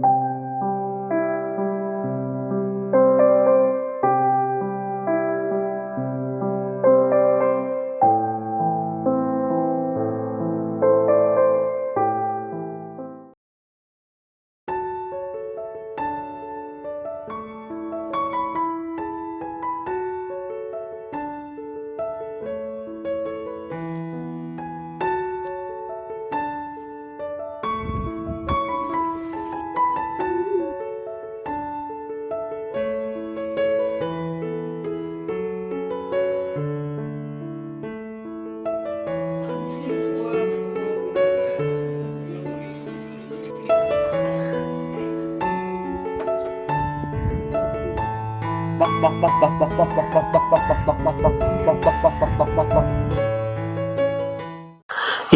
you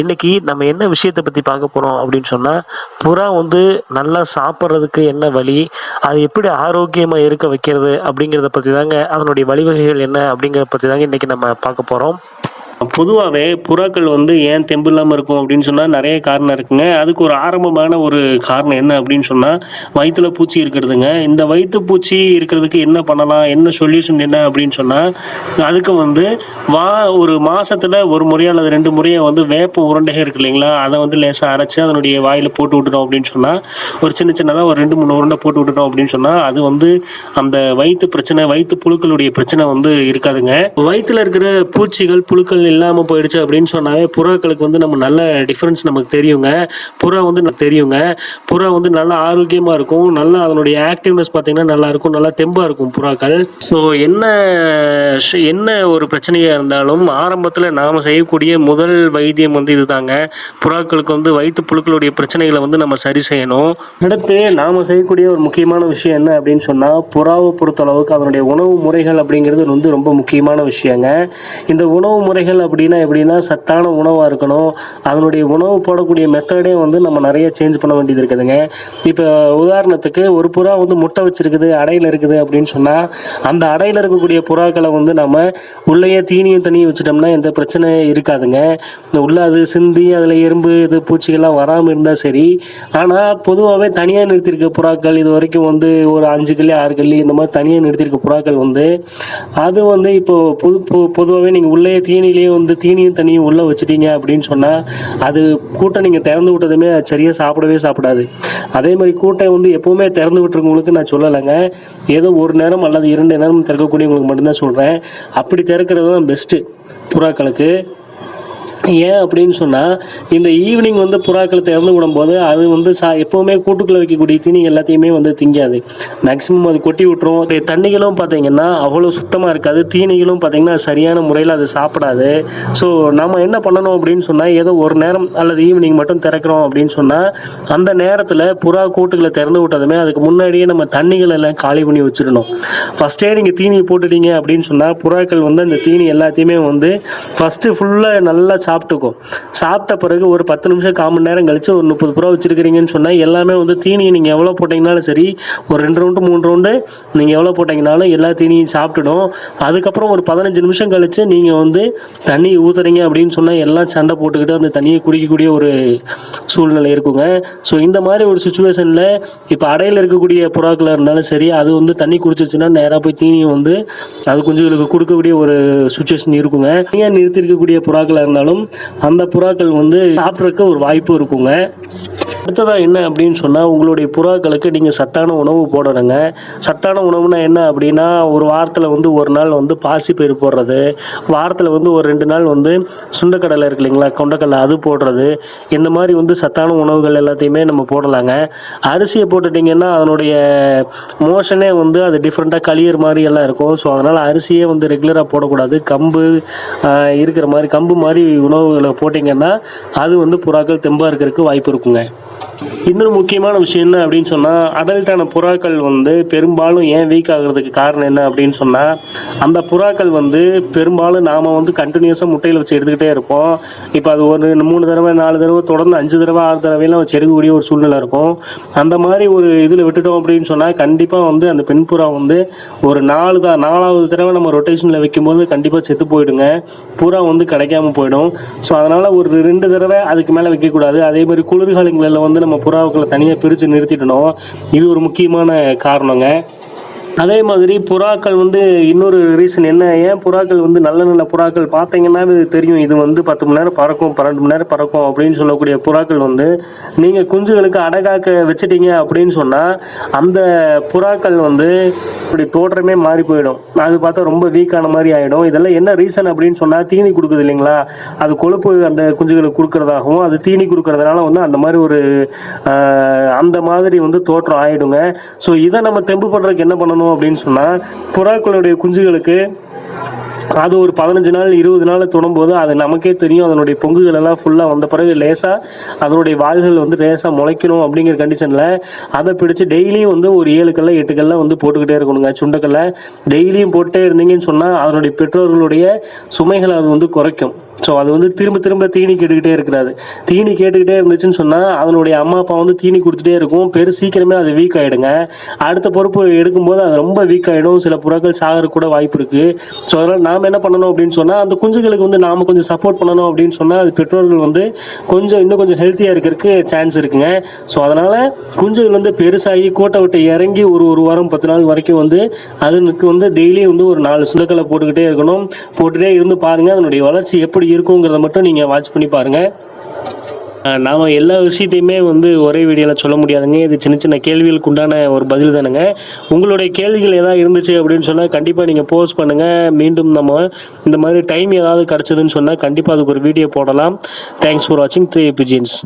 இன்னைக்கு நம்ம என்ன விஷயத்தை பற்றி பார்க்க போகிறோம் அப்படின்னு சொன்னால் புறா வந்து நல்லா சாப்பிட்றதுக்கு என்ன வழி அது எப்படி ஆரோக்கியமாக இருக்க வைக்கிறது அப்படிங்கிறத பற்றி தாங்க அதனுடைய வழிவகைகள் என்ன அப்படிங்கிறத பற்றி தாங்க இன்றைக்கி நம்ம பார்க்க போகிறோம் பொதுவாகவே புறாக்கள் வந்து ஏன் தெம்பு இல்லாமல் இருக்கும் அப்படின்னு சொன்னால் நிறைய காரணம் இருக்குங்க. அதுக்கு ஒரு ஆரம்பமான ஒரு காரணம் என்ன அப்படின்னு சொன்னால் வயிற்றுல பூச்சி இருக்கிறதுங்க. இந்த வயிற்று பூச்சி இருக்கிறதுக்கு என்ன பண்ணலாம்? என்ன சொல்யூஷன் என்ன அப்படின்னு சொன்னால் அதுக்கு வந்து வா ஒரு மாதத்தில் ஒரு முறையோ அல்லது ரெண்டு முறையோ வந்து வேப்ப உருண்டைகள் இருக்கு இல்லைங்களா? அதை வந்து லேசாக அரைச்சி அதனுடைய வாயில் போட்டு விட்டுட்டோம் அப்படின்னு சொன்னால் ஒரு சின்ன சின்னதாக ஒரு ரெண்டு மூணு உருண்டை போட்டு விட்டுட்டோம் அப்படின்னு சொன்னால் அது வந்து அந்த வயிற்று பிரச்சனை வயிற்று புழுக்களுடைய பிரச்சனை வந்து இருக்காதுங்க. வயிற்றுல இருக்கிற பூச்சிகள் புழுக்கள் இல்லாமல் போயிடுச்சு அப்படின்னு சொன்னாவே புறாக்களுக்கு வந்து நம்ம நல்ல டிஃப்ரென்ஸ் நமக்கு தெரியுங்க. புறா வந்து நமக்கு தெரியுங்க. புறா வந்து நல்லா ஆரோக்கியமாக இருக்கும். நல்லா அதனுடைய ஆக்டிவ்னஸ் பார்த்தீங்கன்னா நல்லா இருக்கும். நல்லா தெம்பாக இருக்கும் புறாக்கள். ஸோ என்ன என்ன ஒரு பிரச்சனையாக இருந்தாலும் ஆரம்பத்தில் நாம் செய்யக்கூடிய முதல் வைத்தியம் வந்து இதுதாங்க. புறாக்களுக்கு வந்து வயிற்று புழுக்களுடைய பிரச்சனைகளை வந்து நம்ம சரி செய்யணும். அடுத்து நாம் செய்யக்கூடிய ஒரு முக்கியமான விஷயம் என்ன அப்படின்னு சொன்னால் புறாவை பொறுத்தளவுக்கு அதனுடைய உணவு முறைகள் அப்படிங்கிறது வந்து ரொம்ப முக்கியமான விஷயங்க. இந்த உணவு முறைகள் அப்படின்னா எப்படின்னா சத்தான உணவாக இருக்கணும். அதனுடைய உணவு போடக்கூடிய மெத்தடே வந்து நம்ம நிறைய சேஞ்ச் பண்ண வேண்டியது இருக்குதுங்க. இப்போ உதாரணத்துக்கு ஒரு புறா வந்து முட்டை வச்சிருக்குது அடையில் இருக்குது அப்படின்னு சொன்னால் அந்த அடையில் இருக்கக்கூடிய புறாக்களை வந்து நம்ம உள்ளேயே தீனியும் தண்ணியும் வச்சுட்டோம்னா எந்த பிரச்சனையும் இருக்காதுங்க. உள்ள அது சிந்தி அதில் எறும்பு இது பூச்சிகள்லாம் வராமல் இருந்தால் சரி. ஆனால் பொதுவாகவே தனியாக நிறுத்தியிருக்க புறாக்கள் இது வரைக்கும் வந்து ஒரு அஞ்சு கல்லி ஆறு கல்லி இந்த மாதிரி தனியாக நிறுத்தியிருக்க புறாக்கள் வந்து அது வந்து இப்போ பொது பொதுவாகவே நீங்கள் உள்ளே தீனிலேயே வந்து தீனியும் தண்ணியும் உள்ளே வச்சிட்டீங்க அப்படின்னு சொன்னால் அது கூட்டை நீங்கள் திறந்து விட்டதுமே அது சரியாக சாப்பிடவே சாப்பிடாது. அதே மாதிரி கூட்டை வந்து எப்போவுமே திறந்து விட்டுருக்கவங்களுக்கு நான் சொல்லலைங்க. ஏதோ ஒரு நேரம் அல்லது இரண்டு நேரம் திறக்கக்கூடியவங்களுக்கு மட்டும்தான் சொல்கிறேன் அப்படி திறக்கிறது தான் பெஸ்ட்டு புறாக்களுக்கு. ஏன் அப்படின்னு சொன்னால் இந்த ஈவினிங் வந்து புறாக்களை திறந்து விடும்போது அது வந்து சா எப்போவுமே கூட்டுக்குள்ளே வைக்கக்கூடிய தீனி எல்லாத்தையுமே வந்து திங்காது. மேக்ஸிமம் அது கொட்டி விட்டுரும். தண்ணிகளும் பார்த்தீங்கன்னா அவ்வளோ சுத்தமாக இருக்காது. தீனிகளும் பார்த்தீங்கன்னா சரியான முறையில் அது சாப்பிடாது. ஸோ நம்ம என்ன பண்ணணும் அப்படின்னு சொன்னால் ஏதோ ஒரு நேரம் அல்லது ஈவினிங் மட்டும் திறக்கிறோம் அப்படின்னு சொன்னால் அந்த நேரத்தில் புறா கூட்டுகளை திறந்து விட்டதுமே அதுக்கு முன்னாடியே நம்ம தண்ணிகள் எல்லாம் காலி பண்ணி வச்சிடணும். ஃபஸ்ட்டே நீங்கள் தீனி போட்டுட்டீங்க அப்படின்னு சொன்னால் புறாக்கள் வந்து அந்த தீனி எல்லாத்தையுமே வந்து ஃபஸ்ட்டு ஃபுல்லாக நல்லா சாப்பிட்டுக்கும் சாப்பிட்ட பிறகு ஒரு பத்து நிமிஷம் கால் மணி நேரம் கழித்து ஒரு முப்பது புறா வச்சுருக்கிறீங்கன்னு சொன்னால் எல்லாமே வந்து தீனியை நீங்கள் எவ்வளோ போட்டிங்கனாலும் சரி ஒரு ரெண்டு ரவுண்டு மூணு ரவுண்டு நீங்கள் எவ்வளோ போட்டிங்கனாலும் எல்லா தீனியும் சாப்பிட்டுடும். அதுக்கப்புறம் ஒரு பதினஞ்சு நிமிஷம் கழித்து நீங்கள் வந்து தண்ணி ஊற்றுறீங்க அப்படின்னு சொன்னால் எல்லாம் சண்டை போட்டுக்கிட்டு அந்த தண்ணியை குடிக்கக்கூடிய ஒரு சூழ்நிலை இருக்குங்க. ஸோ இந்த மாதிரி ஒரு சுச்சுவேஷனில் இப்போ அடையில் இருக்கக்கூடிய புறாக்களாக இருந்தாலும் சரி அது வந்து தண்ணி குடிச்சிச்சுன்னா நேராக போய் தீனியை வந்து அது குஞ்சுகளுக்கு கொடுக்கக்கூடிய ஒரு சுச்சுவேஷன் இருக்குங்க. தனியாக நிறுத்தி இருக்கக்கூடிய புறாக்களாக இருந்தாலும் அந்த புறாக்கள் வந்து சாப்பிட்றதுக்கு ஒரு வாய்ப்பு இருக்குங்க. அடுத்ததாக என்ன அப்படின்னு சொன்னால் உங்களுடைய புறாக்களுக்கு நீங்கள் சத்தான உணவு போடணுங்க. சத்தான உணவுனா என்ன அப்படின்னா ஒரு வாரத்தில் வந்து ஒரு நாள் வந்து பாசிப்பயிறு போடுறது. வாரத்தில் வந்து ஒரு ரெண்டு நாள் வந்து சுண்டக்கடலை இருக்கு இல்லைங்களா கொண்டக்கடலை அது போடுறது. இந்த மாதிரி வந்து சத்தான உணவுகள் எல்லாத்தையுமே நம்ம போடலாங்க. அரிசியை போட்டுட்டிங்கன்னா அதனுடைய மோஷனே வந்து அது டிஃப்ரெண்ட்டாக கழியிற மாதிரி எல்லாம் இருக்கும். ஸோ அதனால் அரிசியே வந்து ரெகுலராக போடக்கூடாது. கம்பு இருக்கிற மாதிரி கம்பு மாதிரி உணவுகளை போட்டிங்கன்னா அது வந்து புறாக்கள் தெம்பாக இருக்கிறதுக்கு வாய்ப்பு இருக்குங்க. இன்னொரு முக்கியமான விஷயம் என்ன அப்படின்னு சொன்னால் அடல்ட்டான புறாக்கள் வந்து பெரும்பாலும் ஏன் வீக் ஆகுறதுக்கு காரணம் என்ன அப்படின்னு சொன்னால் அந்த புறாக்கள் வந்து பெரும்பாலும் நாம் வந்து கண்டினியூஸாக முட்டையில் வச்சு எடுத்துக்கிட்டே இருப்போம். இப்போ அது ஒரு மூணு தடவை நாலு தடவை தொடர்ந்து அஞ்சு தடவை ஆறு தடவையெல்லாம் வச்சு எடுக்கக்கூடிய ஒரு சூழ்நிலை இருக்கும். அந்த மாதிரி ஒரு இதில் விட்டுட்டோம் அப்படின்னு சொன்னால் கண்டிப்பாக வந்து அந்த பெண் புறா வந்து ஒரு நாலு தான் நாலாவது தடவை நம்ம ரொட்டேஷனில் வைக்கும்போது கண்டிப்பாக செத்து போயிடுங்க. புறா வந்து கிடைக்காம போயிடும். ஸோ அதனால் ஒரு ரெண்டு தடவை அதுக்கு மேலே வைக்கக்கூடாது. அதே மாதிரி குளிர்காலங்களில் வந்து நம்ம புறாவுக்களை புறாக்களை தனியாக பிரித்து நிறுத்திட்டணும். இது ஒரு முக்கியமான காரணங்க. அதே மாதிரி புறாக்கள் வந்து இன்னொரு ரீசன் என்ன? ஏன் புறாக்கள் வந்து நல்ல நல்ல புறாக்கள்? பார்த்தீங்கன்னா இது தெரியும். இது வந்து பத்து மணி நேரம் பறக்கும் பன்னெண்டு மணி நேரம் பறக்கும் அப்படின்னு சொல்லக்கூடிய புறாக்கள் வந்து நீங்கள் குஞ்சுகளுக்கு அடகாக்க வச்சிட்டீங்க அப்படின்னு சொன்னால் அந்த புறாக்கள் வந்து இப்படி தோற்றமே மாறி போயிடும். அது பார்த்தா ரொம்ப வீக்கான மாதிரி ஆகிடும் இதெல்லாம் என்ன ரீசன் அப்படின்னு சொன்னால் தீனி கொடுக்குது இல்லைங்களா? அது கொழுப்பு அந்த குஞ்சுகளுக்கு கொடுக்கறதாகவும் அது தீனி கொடுக்கறதுனால வந்து அந்த மாதிரி ஒரு அந்த மாதிரி வந்து தோற்றம் ஆயிடுங்க. ஸோ இதை நம்ம தெம்பு பண்ணுறதுக்கு என்ன பண்ணணும்? அப்படின்னு சொன்னால் புறாக்களுடைய குஞ்சுகளுக்கு அது ஒரு பதினஞ்சு நாள் இருபது நாள் தொடும்போது அது நமக்கே தெரியும். அதனுடைய பொங்குகள் எல்லாம் ஃபுல்லாக வந்த பிறகு லேசாக அதனுடைய வாள்கள் வந்து லேசாக முளைக்கணும் அப்படிங்கிற கண்டிஷனில் அதை பிடிச்சி டெய்லியும் வந்து ஒரு ஏழு கல்ல எட்டு கல்ல வந்து போட்டுக்கிட்டே இருக்கணுங்க. சுண்டக்கல்ல டெய்லியும் போட்டே இருந்தீங்கன்னு சொன்னால் அதனுடைய பெற்றோர்களுடைய சுமைகளை அது வந்து குறைக்கும். ஸோ அது வந்து திரும்ப திரும்ப தீனி கேட்டுக்கிட்டே இருக்கிறாரு. தீனி கேட்டுக்கிட்டே இருந்துச்சுன்னு சொன்னால் அதனுடைய அம்மா அப்பா வந்து தீனி கொடுத்துட்டே இருக்கும். பெரு சீக்கிரமே அது வீக் ஆகிடுங்க அடுத்த பொறுப்பு எடுக்கும்போது அது ரொம்ப வீக் ஆகிடும் சில புறாக்கள் சாகறதுக்கு கூட வாய்ப்பு இருக்குது ஸோ அதனால் நாம் என்ன பண்ணணும் அப்படின்னு சொன்னால் அந்த குஞ்சுகளுக்கு வந்து நாம் கொஞ்சம் சப்போர்ட் பண்ணணும் அப்படின்னு சொன்னால் அது பெற்றோர்கள் வந்து கொஞ்சம் இன்னும் கொஞ்சம் ஹெல்த்தியாக இருக்கிறதுக்கு சான்ஸ் இருக்குங்க. ஸோ அதனால் குஞ்சுகள் வந்து பெருசாகி கோட்டை விட்டு இறங்கி ஒரு ஒரு வாரம் பத்து நாள் வரைக்கும் வந்து அதுக்கு வந்து டெய்லி வந்து ஒரு நாலு சுண்டக்கலை போட்டுக்கிட்டே இருக்கணும். போட்டுகிட்டே இருந்து பாருங்கள் அதனுடைய வளர்ச்சி எப்படி இருக்குங்கிறத மட்டும் நீங்கள் வாட்ச் பண்ணி பாருங்கள் நாம் எல்லா விஷயத்தையுமே வந்து ஒரே வீடியோவில் சொல்ல முடியாதுங்க. இது சின்ன சின்ன கேள்விகளுக்கு உண்டான ஒரு பதில் தானுங்க. உங்களுடைய கேள்விகள் ஏதாவது இருந்துச்சு அப்படின்னு சொன்னால் கண்டிப்பாக நீங்கள் போஸ்ட் பண்ணுங்கள் மீண்டும் நம்ம இந்த மாதிரி டைம் ஏதாவது கிடச்சதுன்னு சொன்னால் கண்டிப்பாக அதுக்கு ஒரு வீடியோ போடலாம். தேங்க்ஸ் ஃபார் வாட்சிங் த்ரீ எபிஜின்ஸ்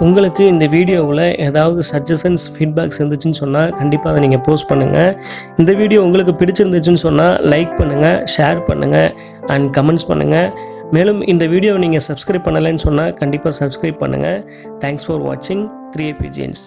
உங்களுக்கு இந்த வீடியோவில் ஏதாவது சஜஷன்ஸ் ஃபீட்பேக்ஸ் இருந்துச்சுன்னு சொன்னால் கண்டிப்பாக அதை நீங்கள் போஸ்ட் பண்ணுங்கள் இந்த வீடியோ உங்களுக்கு பிடிச்சிருந்துச்சுன்னு சொன்னால் லைக் பண்ணுங்கள் ஷேர் பண்ணுங்கள் அண்ட் கமெண்ட்ஸ் பண்ணுங்கள் மேலும் இந்த வீடியோவை நீங்கள் சப்ஸ்கிரைப் பண்ணலைன்னு சொன்னால் கண்டிப்பாக சப்ஸ்கிரைப் பண்ணுங்கள் தேங்க்ஸ் ஃபார் வாட்சிங் த்ரீ ஏபிஜியன்ஸ்